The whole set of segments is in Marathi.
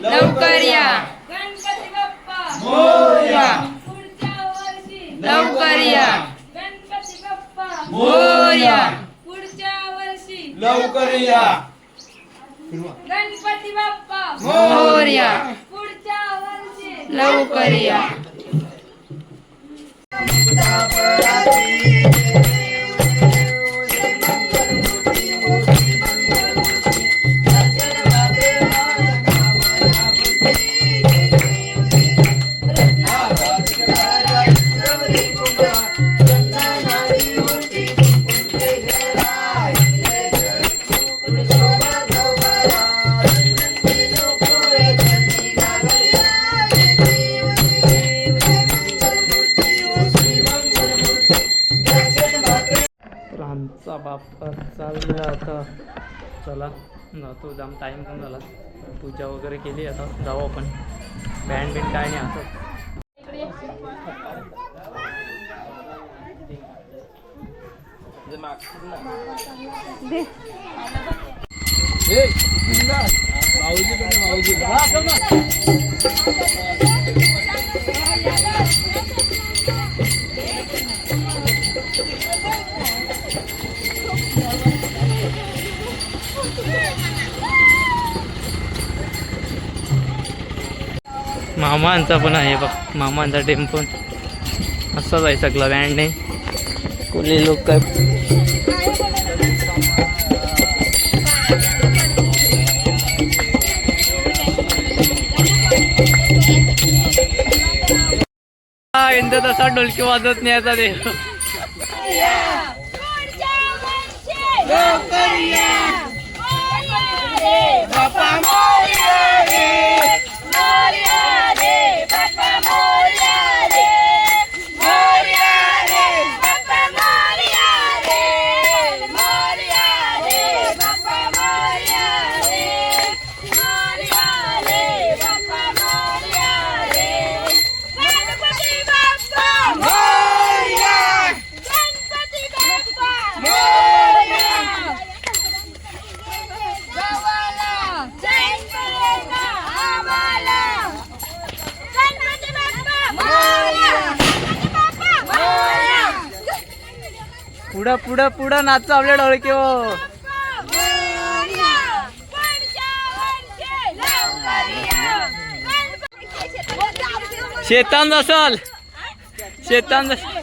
लवकर या. गणपती बाप्पा मोर्या. पुढच्या वर्षी लवकर या. गणपती बाप्पा मोर्या. पुढच्या वर्षी लवकर या. गणपती बाप्पा मोर्या. पुढच्या वर्षी लवकर या. चाललं आता. चला जातो. जाम टाईम पण झाला. पूजा वगैरे केली आता. जाऊ आपण. बँड बिंड काय नाही असं. मामांचा पण आहे बघ मामांचा टेम्पो. असाच आहे सगळा बँडने कोणी लोक काय यंदा तसा डोलकी वाजत नाही आता ते. पुढं पुढं पुढं नाचतो आपल्या डोळके हो. शेतान असाल शेतान जसल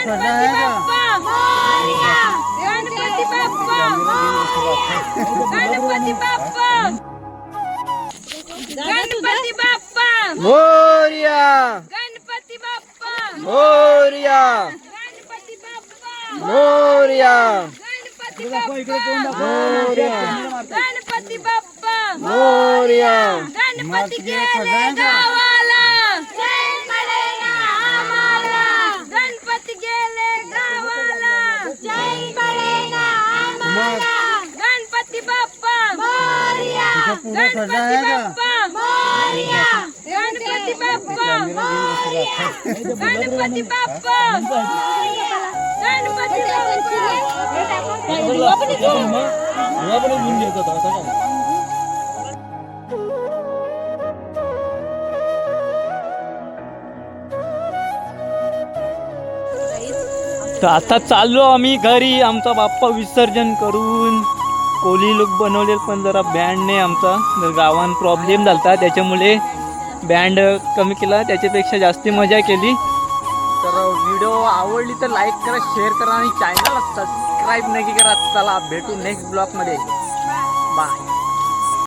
गणपती बाप्पा मोरया गणपती बाप्पा मोरया गणपती बाप्पा गणपती बाप्पा मोर्या गणपती मोर्या गणपती बाप्पा मोर्या गणपती बाप्पा गणपती बाप्पा मोर्या गणपती गेले गावाला गणपती बाप्पा मोरया गणपती बाप्पा मोरया गणपती बाप्पा मोरया गणपती बाप्पा गणपती तर आता चाललो आम्ही घरी. आमचा बाप्पा विसर्जन करून कोली लोक बनवले पण जरा बँडने आमचा. जर गावात प्रॉब्लेम झाला त्याच्यामुळे बँड कमी केला. त्याच्यापेक्षा जास्त मजा केली. तर व्हिडिओ आवडली तर लाईक करा शेअर करा आणि चॅनल सबस्क्राईब नक्की करा. चला भेटू नेक्स्ट ब्लॉगमध्ये बाय